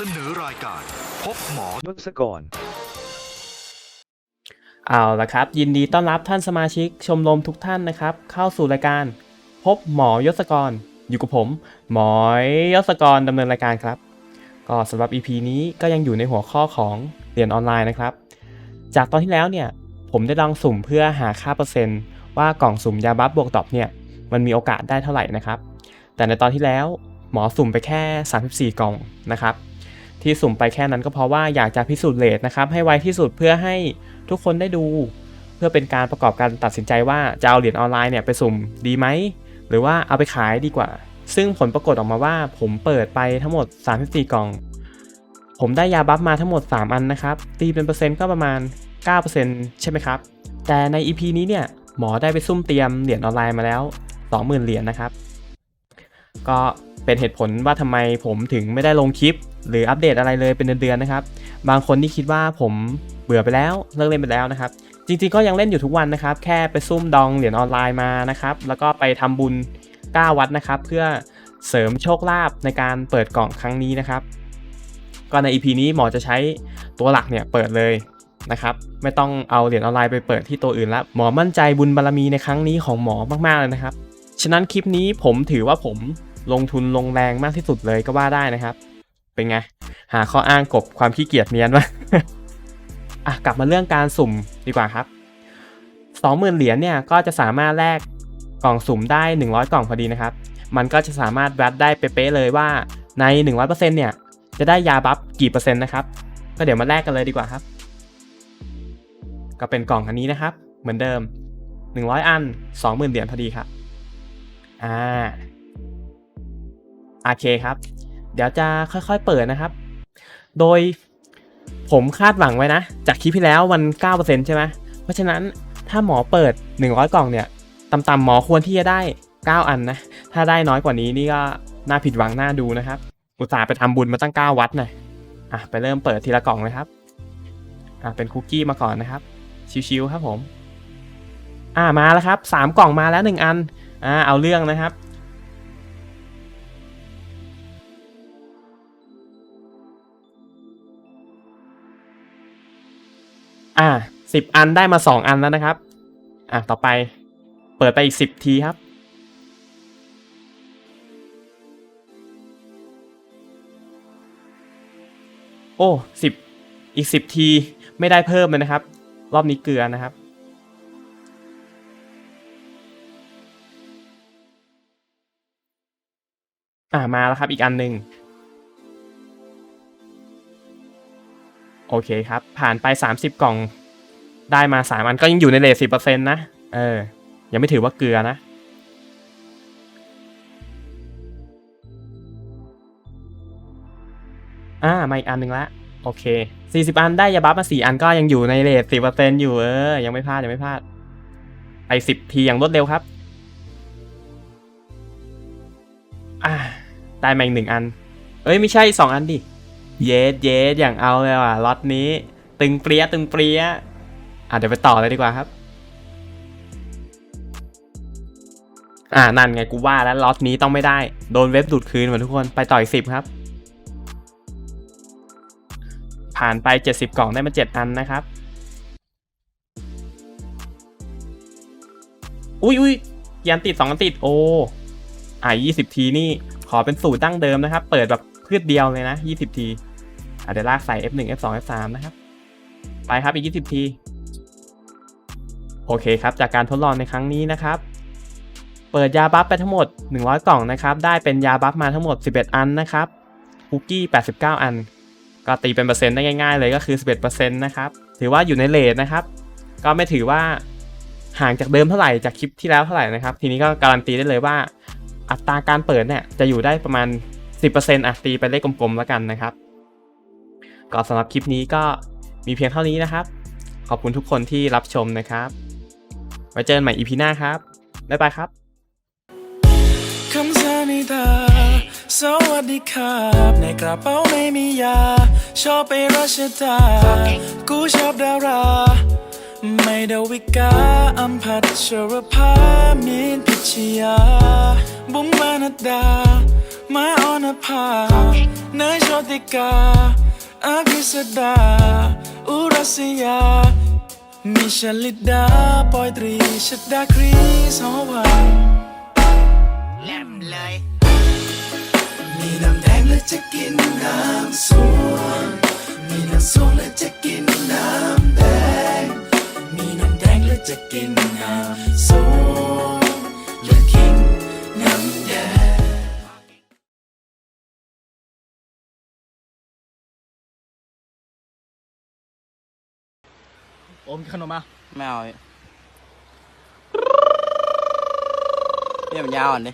เสนอรายการ พบหมอยศกรเอาละครับ ยินดีต้อนรับท่านสมาชิกชมรมทุกท่านนะครับ เข้าสู่รายการ พบหมอยศกร อยู่กับผม หมอยศกรดำเนินรายการครับ ก็สำหรับ EP นี้ก็ยังอยู่ในหัวข้อของเรียนออนไลน์นะครับ จากตอนที่แล้วเนี่ยผมได้ลองสุ่มเพื่อหาค่าเปอร์เซ็นต์ ว่ากล่องสุ่มยาบัฟบวกดรอปเนี่ยมันมีโอกาสได้เท่าไหร่นะครับ แต่ในตอนที่แล้วหมอสุ่มไปแค่ 34 กล่องนะครับ ที่สุ่มไปแค่นั้นก็เพราะว่าอยากจะพิสูจน์เลทนะครับให้ไวที่สุดเพื่อให้ทุกคนได้ดู เพื่อเป็นการประกอบการตัดสินใจว่าจะเอาเหรียญออนไลน์เนี่ยไปสุ่มดีไหมหรือว่าเอาไปขายดีกว่า ซึ่งผลปรากฏออกมาว่าผมเปิดไปทั้งหมด 34 กล่อง ผมได้ยาบัฟมาทั้งหมด 3 อันนะครับตีเป็นเปอร์เซ็นต์ก็ประมาณ 9%ใช่ไหมครับ แต่ใน EP นี้เนี่ยหมอได้ไปซุ่มเตรียมเหรียญออนไลน์มาแล้ว 20,000 เหรียญนะครับ ก็ เป็นเหตุผลว่าทำไมผมถึงไม่ได้ลงคลิป หรืออัปเดตอะไรเลยเป็นเดือนๆนะครับ บางคนที่คิดว่าผมเบื่อไปแล้วเลิกเล่นไปแล้วนะครับ จริงๆก็ยังเล่นอยู่ทุกวันนะครับ แค่ไปซุ่มดองเหรียญออนไลน์มานะครับ แล้วก็ไปทำบุญ9วัดนะครับ เพื่อเสริมโชคลาภในการเปิดกล่องครั้งนี้นะครับ ก็ใน EP นี้หมอจะใช้ตัวหลักเนี่ยเปิดเลยนะครับ ไม่ต้องเอาเหรียญออนไลน์ไปเปิดที่ตัวอื่นล้วหมอมั่นใจบุญบารรมีในครั้งนี้ของหมอมากๆเลยนะครับ ฉะนั้นคลิปนี้ผมถือว่าผม ลงทุนลงแรงมากที่สุดเลยก็ว่าได้นะครับ เป็นไง หาข้ออ้างกบความขี้เกียจเนียนวะอะกลับมาเรื่องการสุ่มดีกว่าครับ 20,000 เหรียญเนี่ยก็จะสามารถแลกกล่องสุ่มได้ 100 กล่องพอดีนะครับ มันก็จะสามารถวัดได้เป๊ะเลยว่าใน 100%เนี่ยจะได้ยาบัฟกี่เปอร์เซ็นต์นะครับ ก็เดี๋ยวมาแลกกันเลยดีกว่าครับ ก็เป็นกล่องอันนี้นะครับ เหมือนเดิม 100 อัน 20,000 เหรียญพอดีครับ อ่า โอเคครับ เดี๋ยวจะค่อยๆเปิดนะครับ โดยผมคาดหวังไว้นะ จากคลิปที่แล้วมัน 9%ใช่ไหมเพราะฉะนั้นถ้าหมอเปิด 100 กล่องเนี่ยต่ำๆหมอควรที่จะได้ 9 อันนะ ถ้าได้น้อยกว่านี้นี่ก็น่าผิดหวังน่าดูนะครับ อุตส่าห์ไปทำบุญมาตั้ง 9 วัดหน่อยอะไปเริ่มเปิดทีละกล่องเลยครับอะเป็นคุกกี้มาก่อนนะครับ ชิวๆครับผม อ่ามาแล้วครับ 3 กล่องมาแล้ว 1 อันอ่าเอาเรื่องนะครับ อ่าสิบอันได้มาสองอันแล้วนะครับ อะต่อไป เปิดไปอีกสิบทีครับ โอ้สิบอีกสิบทีไม่ได้เพิ่มเลยนะครับ รอบนี้เกลือนะครับ อ่ามาแล้วครับอีกอันหนึ่ง โอเคครับ ผ่านไป 30 กล่อง ได้มา3อันก็ยังอยู่ในเลท10%นะ เออ ยังไม่ถือว่าเกลือนะ อ่ามาอีกอันหนึ่งละ โอเค40อันได้ยาบัฟมา4อันก็ยังอยู่ในเลท10%อร์เซนอยู่เออ ยังไม่พลาดยังไม่พลาด ไป10ทีอย่างรวดเร็วครับ อ่า ได้มาอีกหนึ่งอัน เอ้ยไม่ใช่2อันดิ เยสเยสอย่างเอาเลยว่ะล็อตนี้ ตึงเปรี้ยตึงเปรี้ยอะเดี๋ยวไปต่อเลยดีกว่าครับ อ่านั่นไงกูว่าแล้วล็อตนี้ต้องไม่ได้ โดนเว็บดูดคืนหมดทุกคนไปต่ออีกสิบครับ ผ่านไป70กล่องได้มา7อันนะครับ อุ้ยอุ้ยยันติดสองอันติดโอ้อ่า20ทีนี่ขอเป็นสูตรดั้งเดิมนะครับ เปิดแบบพืชเดียวเลยนะ20ที อะเดี๋ยวลากใส่ F1 F2 F3 นะครับ ไปครับอีก 20 ที โอเคครับ จากการทดลองในครั้งนี้นะครับ เปิดยาบัฟไปทั้งหมด 100 กล่องนะครับ ได้เป็นยาบัฟมาทั้งหมด 11 อันนะครับคุกกี้ 89 อัน ก็ตีเป็นเปอร์เซ็นต์ได้ง่ายๆเลยก็คือ 11%นะครับ ถือว่าอยู่ในเลทนะครับ ก็ไม่ถือว่าห่างจากเดิมเท่าไหร่จากคลิปที่แล้วเท่าไหร่นะครับ ทีนี้ก็การันตีได้เลยว่า อัตราการเปิดเนี่ยจะอยู่ได้ประมาณ 10%อะตีไปเลขกลมๆแล้วกันนะครับ ก็สำหรับคลิปนี้ก็มีเพียงเท่านี้นะครับ ขอบคุณทุกคนที่รับชมนะครับ ไว้เจอกันใหม่ EP หน้าครับ บ๊ายบายครับคำสานิดาสวัสดีครับ ในกระเป๋าไม่มียา ชอบไปรัชดา กูชอบดารา ไม่ดาวิกา อัมพัชรภามีนพิชยา บุ๋มมานัดดา มาออนภาเนยโชติกา อาภิสดา อุรัสยามีชลิดา ปอยตรีชดาคริสหอวันแหลมเลย มีน้ำแดงและจะกินน้ำส้มมีน้ำส้มและจะกินน้ำแดง มีน้ำแดงและจะกินน้ำส้มและกินน้ำแดง อมขนมมาไม่เอาเนี่ยมันยาวอ่อนดิ